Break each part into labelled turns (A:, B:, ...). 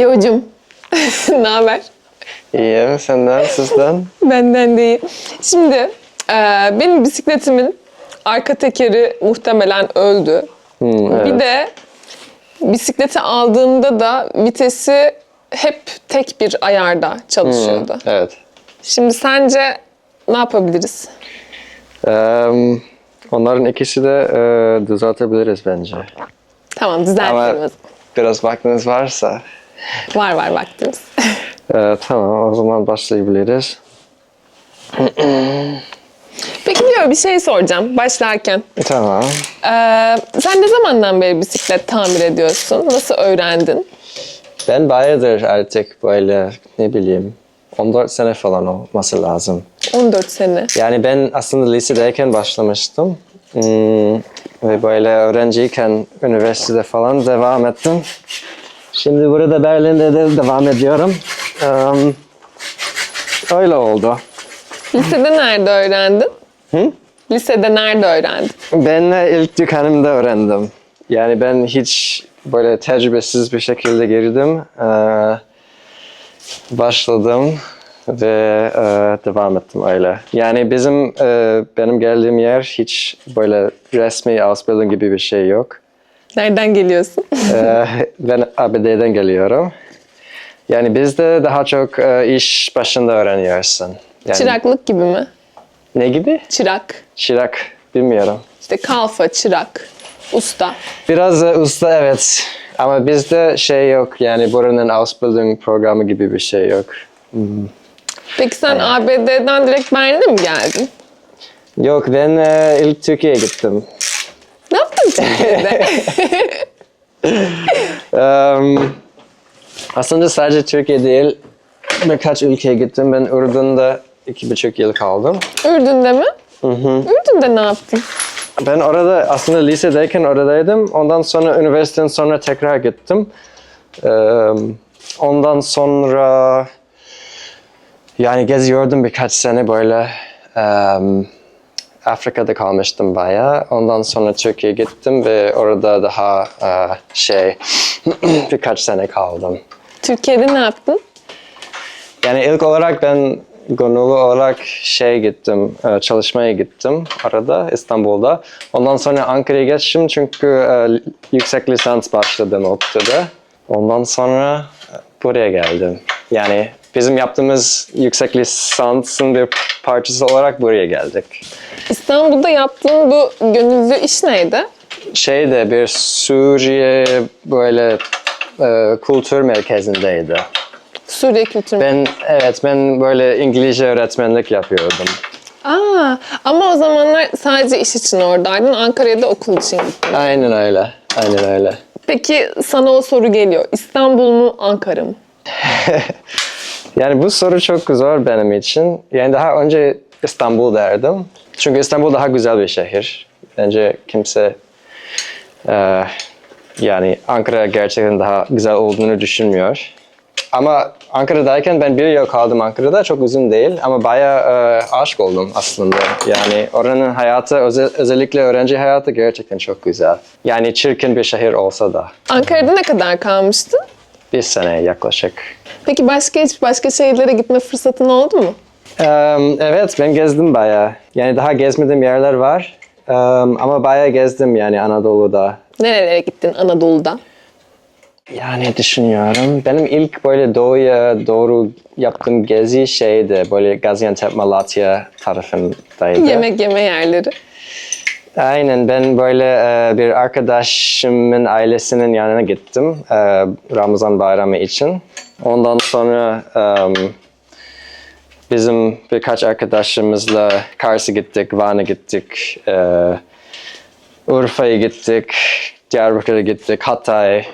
A: Yocuğum. ne haber?
B: İyiyim senden, sizden.
A: Benden değil. Şimdi e, benim bisikletimin arka tekeri muhtemelen öldü.
B: Hmm, evet.
A: Bir de bisikleti aldığımda da vitesi hep tek bir ayarda çalışıyordu.
B: Evet.
A: Şimdi sence ne yapabiliriz?
B: Eee, onların ikisi de eee, düzeltebiliriz bence.
A: Tamam düzeltelim.
B: Ama biraz vaktiniz varsa.
A: Var var vaktimiz.
B: eee, tamam o zaman başlayabiliriz.
A: Peki diyor bir şey soracağım başlarken.
B: Tamam.
A: Ee, sen ne zamandan beri bisiklet tamir ediyorsun? Nasıl öğrendin?
B: Ben bayağıdır artık böyle ne bileyim 14 sene falan olması lazım.
A: 14 sene.
B: Yani ben aslında lisedeyken başlamıştım. Hmm, ve böyle öğrenciyken üniversitede falan devam ettim. Şimdi burada Berlin'de de devam ediyorum. Eee, öyle oldu.
A: Lisede nerede öğrendin?
B: Hı?
A: Lisede nerede öğrendin?
B: Ben de ilk dükkanımda öğrendim. Yani ben hiç böyle tecrübesiz bir şekilde girdim. Eee, başladım ve eee, devam ettim öyle. Yani bizim eee, benim geldiğim yer hiç böyle resmi Ausbildung gibi bir şey yok.
A: Nereden geliyorsun?
B: Eee, ben ABD'den geliyorum. Yani bizde daha çok eee, iş başında öğreniyorsun. Yani
A: Çıraklık gibi mi?
B: Ne gibi?
A: Çırak.
B: Çırak. Bilmiyorum.
A: İşte kalfa, çırak, usta.
B: Biraz e, usta evet. Ama bizde şey yok yani buranın Ausbildung programı gibi bir şey yok.
A: Peki sen ABD'den direkt Berlin'e mi geldin?
B: Yok ben e, ilk Türkiye'ye gittim.
A: Türkiye'de?
B: Em, aslında sadece Türkiye değil birkaç ülkeye gittim. Ben Ürdün'de iki buçuk yıl kaldım.
A: Ürdün'de mi? Ürdün'de ne yaptın?
B: Ben orada aslında lisedeyken oradaydım. Ondan sonra üniversiteden sonra tekrar gittim. Em, ondan sonra yani geziyordum birkaç sene böyle. Em, Afrika'da kalmıştım bayağı. Ondan sonra Türkiye'ye gittim ve orada daha e, şey birkaç sene kaldım.
A: Türkiye'de ne yaptın?
B: Yani ilk olarak ben gönüllü olarak şey gittim, e, çalışmaya gittim arada İstanbul'da. Ondan sonra Ankara'ya geçtim çünkü e, yüksek lisans başladım ODTÜ'de. Ondan sonra buraya geldim. Yani bizim yaptığımız yüksek lisansın bir parçası olarak buraya geldik.
A: İstanbul'da yaptığın bu gönüllü iş neydi?
B: Şeyde bir Suriye böyle e, kültür merkezindeydi.
A: Suriye kültürü.
B: Ben evet ben böyle İngilizce öğretmenlik yapıyordum.
A: Aa, ama o zamanlar sadece iş için oradaydın. Ankara'ya da okul için gittin.
B: Aynen öyle. Aynen öyle.
A: Peki sana o soru geliyor. İstanbul mu, Ankara mı?
B: Yani bu soru çok zor benim için. Yani daha önce İstanbul derdim. Çünkü İstanbul daha güzel bir şehir. Bence kimse e, yani Ankara gerçekten daha güzel olduğunu düşünmüyor. Ama Ankara'dayken ben bir yıl kaldım Ankara'da. Çok uzun değil ama bayağı e, aşık oldum aslında. Yani oranın hayatı, özel- özellikle öğrenci hayatı gerçekten çok güzel. Yani çirkin bir şehir olsa da.
A: Ankara'da ne kadar kalmıştın?
B: Bir sene yaklaşık.
A: Peki başka hiç başka şehirlere gitme fırsatın oldu mu?
B: Eee, evet ben gezdim bayağı. Yani daha gezmediğim yerler var. Eee, ama bayağı gezdim yani Anadolu'da.
A: Nerelere gittin Anadolu'da?
B: Yani düşünüyorum. Benim ilk böyle doğuya doğru yaptığım gezi şeydi. Böyle Gaziantep, Malatya tarafındaydı.
A: Yemek yeme yerleri.
B: Aynen ben böyle e, bir arkadaşımın ailesinin yanına gittim e, Ramazan bayramı için. Ondan sonra e, bizim birkaç arkadaşımızla Kars'a gittik, Van'a gittik, e, Urfa'ya gittik, Diyarbakır'a gittik, Hatay.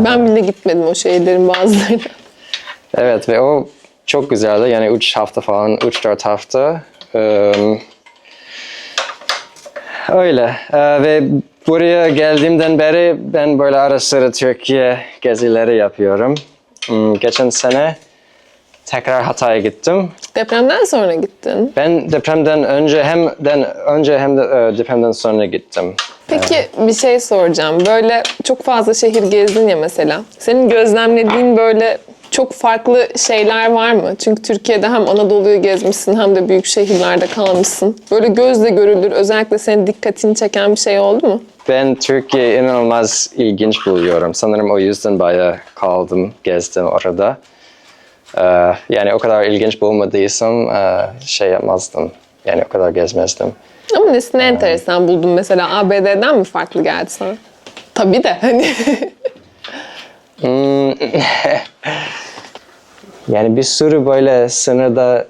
A: Ben bile gitmedim o şehirlerin bazılarına.
B: Evet ve o çok güzeldi. Yani 3 hafta falan, 3-4 hafta. Ee, öyle. Ee, ve buraya geldiğimden beri ben böyle ara sıra Türkiye gezileri yapıyorum. Hmm, geçen sene tekrar Hatay'a gittim.
A: Depremden sonra gittin.
B: Ben depremden önce hem den önce hem de e, depremden sonra gittim.
A: Peki bir şey soracağım. Böyle çok fazla şehir gezdin ya mesela. Senin gözlemlediğin böyle çok farklı şeyler var mı? Çünkü Türkiye'de hem Anadolu'yu gezmişsin hem de büyük şehirlerde kalmışsın. Böyle gözle görülür özellikle senin dikkatini çeken bir şey oldu mu?
B: Ben Türkiye inanılmaz ilginç buluyorum. Sanırım o yüzden bayağı kaldım, gezdim orada. Ee, yani o kadar ilginç bulmadıysam e, şey yapmazdım. Yani o kadar gezmezdim.
A: Ama nesini enteresan buldun mesela ABD'den mi farklı geldi sana? Tabii de hani
B: Hmm, yani bir sürü böyle sınırda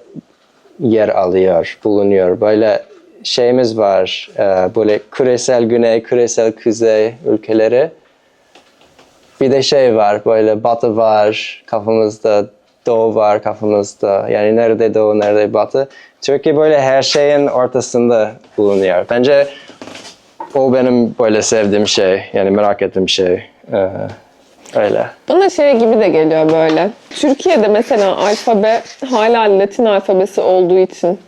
B: yer alıyor, bulunuyor. Böyle şeyimiz var, e, böyle küresel güney, küresel kuzey ülkeleri. Bir de şey var, böyle batı var kafamızda, doğu var kafamızda. Yani nerede doğu, nerede batı. Türkiye böyle her şeyin ortasında bulunuyor. Bence o benim böyle sevdiğim şey, yani merak ettiğim şey. Öyle.
A: Bana şey gibi de geliyor böyle. Türkiye'de mesela alfabe hala Latin alfabesi olduğu için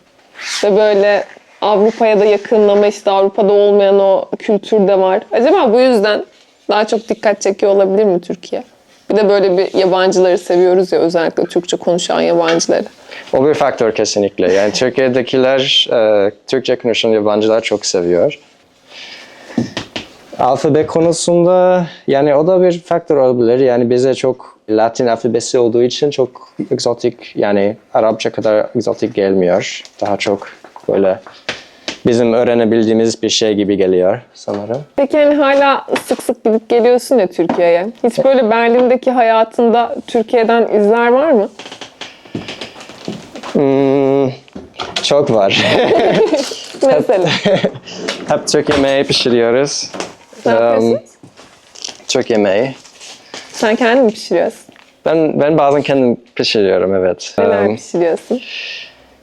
A: ve böyle Avrupa'ya da yakınlama işte Avrupa'da olmayan o kültür de var. Acaba bu yüzden daha çok dikkat çekiyor olabilir mi Türkiye? Bir de böyle bir yabancıları seviyoruz ya özellikle Türkçe konuşan yabancıları.
B: O bir faktör kesinlikle. Yani Türkiye'dekiler e, Türkçe konuşan yabancılar çok seviyor. Alfabe konusunda yani o da bir faktör olabilir. Yani bize çok Latin alfabesi olduğu için çok egzotik yani Arapça kadar egzotik gelmiyor. Daha çok böyle bizim öğrenebildiğimiz bir şey gibi geliyor sanırım.
A: Peki hani hala sık sık gidip geliyorsun ya Türkiye'ye. Hiç böyle Berlin'deki hayatında Türkiye'den izler var mı?
B: Hmm, çok var.
A: Mesela.
B: Hep Türk yemeği pişiriyoruz.
A: Ne yapıyorsun?
B: Türk yemeği.
A: Sen kendin mi pişiriyorsun?
B: Ben ben bazen kendim pişiriyorum evet.
A: Neler
B: Um,
A: pişiriyorsun?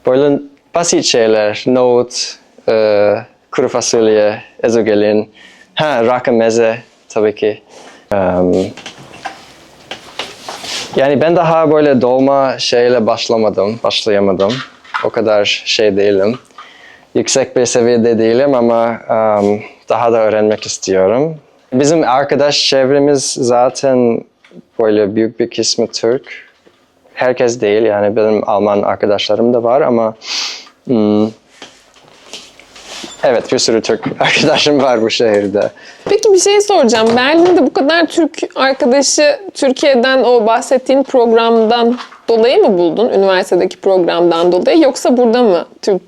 B: böyle basit şeyler, nohut, e, kuru fasulye, ezogelin, ha rakı meze tabii ki. Um, yani ben daha böyle dolma şeyle başlamadım, başlayamadım. O kadar şey değilim. Yüksek bir seviyede değilim ama um, daha da öğrenmek istiyorum. Bizim arkadaş çevremiz zaten böyle büyük bir kısmı Türk. Herkes değil yani benim Alman arkadaşlarım da var ama hmm, evet bir sürü Türk arkadaşım var bu şehirde.
A: Peki bir şey soracağım. Berlin'de bu kadar Türk arkadaşı Türkiye'den o bahsettiğin programdan dolayı mı buldun? Üniversitedeki programdan dolayı yoksa burada mı Türk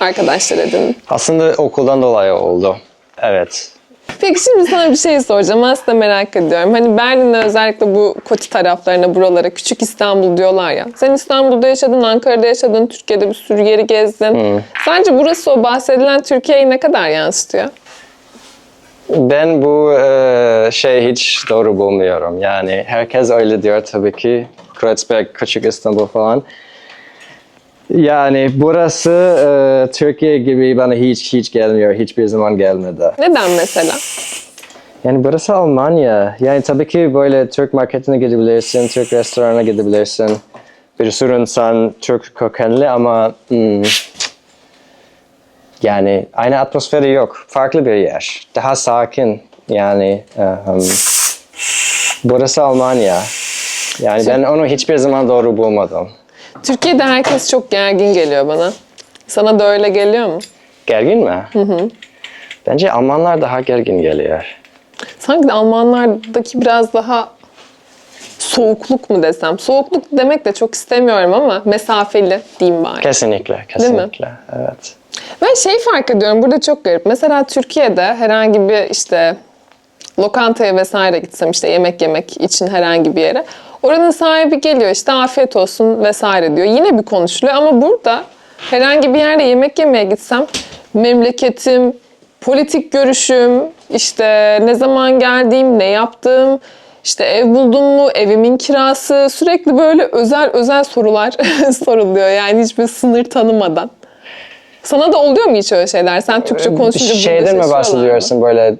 A: arkadaşlar edindin?
B: Aslında okuldan dolayı oldu. Evet.
A: Peki şimdi sana bir şey soracağım. Aslında merak ediyorum. Hani Berlin'de özellikle bu Koti taraflarına, buralara, küçük İstanbul diyorlar ya. Sen İstanbul'da yaşadın, Ankara'da yaşadın, Türkiye'de bir sürü yeri gezdin. Sence burası o bahsedilen Türkiye'yi ne kadar yansıtıyor?
B: Ben bu e, şey hiç doğru bulmuyorum. Yani herkes öyle diyor tabii ki. Kreuzberg, Küçük İstanbul falan. Yani burası e, Türkiye gibi bana hiç hiç gelmiyor. Hiçbir zaman gelmedi.
A: Neden mesela?
B: Yani burası Almanya. Yani tabii ki böyle Türk marketine gidebilirsin, Türk restoranına gidebilirsin. Bir sürü insan Türk kökenli ama hmm, yani aynı atmosferi yok. Farklı bir yer. Daha sakin. Yani um, burası Almanya. Yani ben onu hiçbir zaman doğru bulmadım.
A: Türkiye'de herkes çok gergin geliyor bana. Sana da öyle geliyor mu?
B: Gergin mi? Hı hı. Bence Almanlar daha gergin geliyor.
A: Sanki de Almanlardaki biraz daha soğukluk mu desem? Soğukluk demek de çok istemiyorum ama mesafeli diyeyim bari.
B: Kesinlikle, kesinlikle. Evet.
A: Ben şey fark ediyorum burada çok garip. Mesela Türkiye'de herhangi bir işte lokantaya vesaire gitsem işte yemek yemek için herhangi bir yere. Oranın sahibi geliyor işte afiyet olsun vesaire diyor. Yine bir konuşuluyor ama burada herhangi bir yerde yemek yemeye gitsem memleketim, politik görüşüm, işte ne zaman geldiğim, ne yaptığım, işte ev buldum mu, evimin kirası sürekli böyle özel özel sorular soruluyor. Yani hiçbir sınır tanımadan. Sana da oluyor mu hiç öyle şeyler? Sen Türkçe konuşunca burada
B: Şeyden mi
A: şaşırıyorlar mı?
B: bahsediyorsun böyle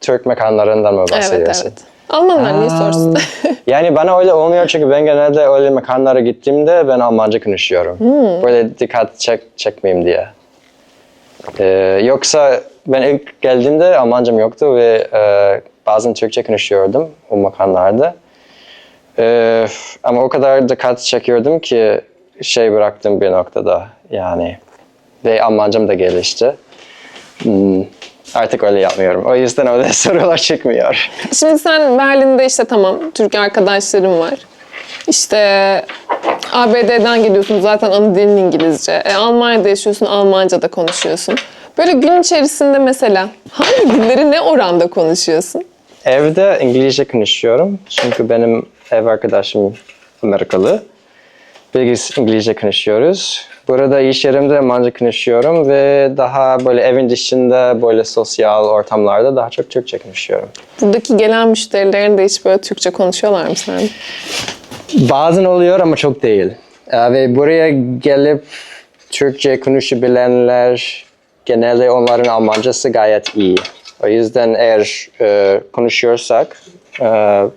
B: Türk mekanlarından mı
A: Evet
B: bahsediyorsun?
A: evet. Almanlar niye sorsun?
B: Yani bana öyle olmuyor çünkü ben genelde öyle mekanlara gittiğimde ben Almanca konuşuyorum.
A: Hmm.
B: Böyle dikkat çek, çekmeyeyim diye. Ee, yoksa ben ilk geldiğimde Almancam yoktu ve e, bazen Türkçe konuşuyordum o makamlarda. E, ama o kadar dikkat çekiyordum ki şey bıraktım bir noktada yani. Ve Almancam da gelişti. Hmm, artık öyle yapmıyorum. O yüzden öyle sorular çıkmıyor.
A: Şimdi sen Berlin'de işte tamam Türk arkadaşların var. İşte ABD'den geliyorsun zaten ana dilin İngilizce. E, Almanya'da yaşıyorsun Almanca da konuşuyorsun. Böyle gün içerisinde mesela hangi dilleri ne oranda konuşuyorsun?
B: Evde İngilizce konuşuyorum. Çünkü benim ev arkadaşım Amerikalı. Biz İngilizce konuşuyoruz. Burada iş yerimde Almanca konuşuyorum ve daha böyle evin dışında böyle sosyal ortamlarda daha çok Türkçe konuşuyorum.
A: Buradaki gelen müşterilerin de hiç böyle Türkçe konuşuyorlar mı sen?
B: Bazen oluyor ama çok değil. Ee, ve buraya gelip Türkçe konuşabilenler genelde onların Almancası gayet iyi. O yüzden eğer e, konuşuyorsak e,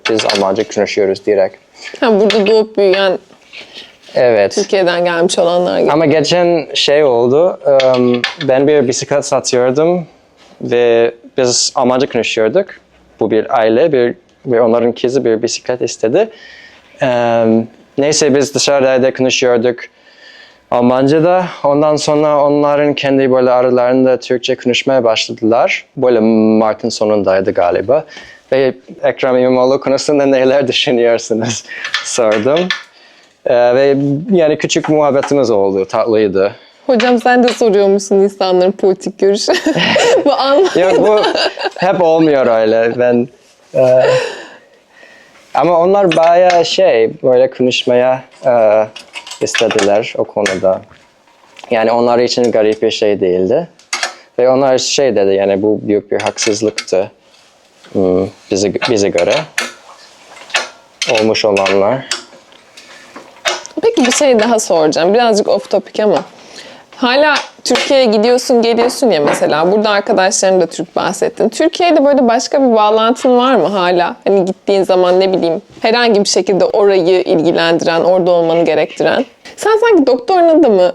B: biz Almanca konuşuyoruz direkt.
A: Ha, burada doğup büyüyen
B: Evet.
A: Türkiye'den gelmiş olanlar gibi.
B: Ama geçen şey oldu. Ben bir bisiklet satıyordum ve biz Almanca konuşuyorduk. Bu bir aile bir, ve onların kızı bir bisiklet istedi. Neyse biz dışarıda konuşuyorduk. Almanca'da. Ondan sonra onların kendi böyle aralarında Türkçe konuşmaya başladılar. Böyle Mart'ın sonundaydı galiba. Ve Ekrem İmamoğlu konusunda neler düşünüyorsunuz sordum. Ee, ve yani küçük muhabbetimiz oldu, tatlıydı.
A: Hocam sen de soruyormuşsun insanların politik görüşü. Bu Alman...
B: Yok bu hep olmuyor öyle. Ben e, ama onlar bayağı şey böyle konuşmaya e, istediler o konuda. Yani onlar için garip bir şey değildi. Ve onlar şey dedi yani bu büyük bir haksızlıktı hmm, bize, bize göre. Olmuş olanlar.
A: Bir şey daha soracağım. Birazcık off topic ama. Hala Türkiye'ye gidiyorsun, geliyorsun ya mesela. Burada arkadaşlarım da Türk bahsettin. Türkiye'de böyle başka bir bağlantın var mı hala? Hani gittiğin zaman ne bileyim herhangi bir şekilde orayı ilgilendiren, orada olmanı gerektiren. Sen sanki doktorunu da mı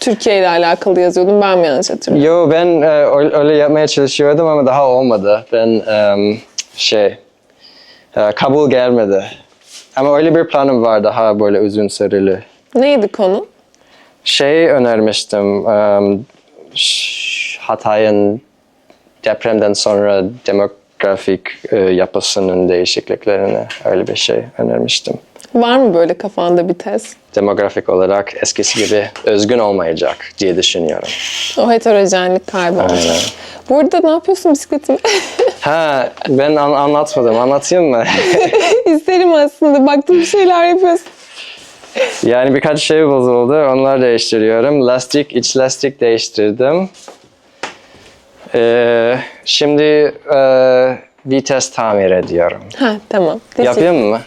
A: Türkiye ile alakalı yazıyordun? Ben mi yanlış hatırlıyorum?
B: Yo ben e, öyle yapmaya çalışıyordum ama daha olmadı. Ben em, şey e, kabul gelmedi. Ama öyle bir planım var daha böyle uzun süreli.
A: Neydi konu?
B: Şey önermiştim Hatay'ın depremden sonra demografik e, yapısının değişikliklerini öyle bir şey önermiştim.
A: Var mı böyle kafanda bir tez?
B: Demografik olarak eskisi gibi özgün olmayacak diye düşünüyorum.
A: O heterojenlik kaybolacak.
B: Aynen.
A: Burada ne yapıyorsun bisikletimi?
B: Ha ben an- anlatmadım. Anlatayım mı?
A: İsterim aslında. Baktım bir şeyler yapıyorsun.
B: Yani birkaç şey bozuldu. Onları değiştiriyorum. Lastik, iç lastik değiştirdim. Ee, şimdi e, vites tamir ediyorum.
A: Ha tamam. Teşekkür
B: Yapayım mı?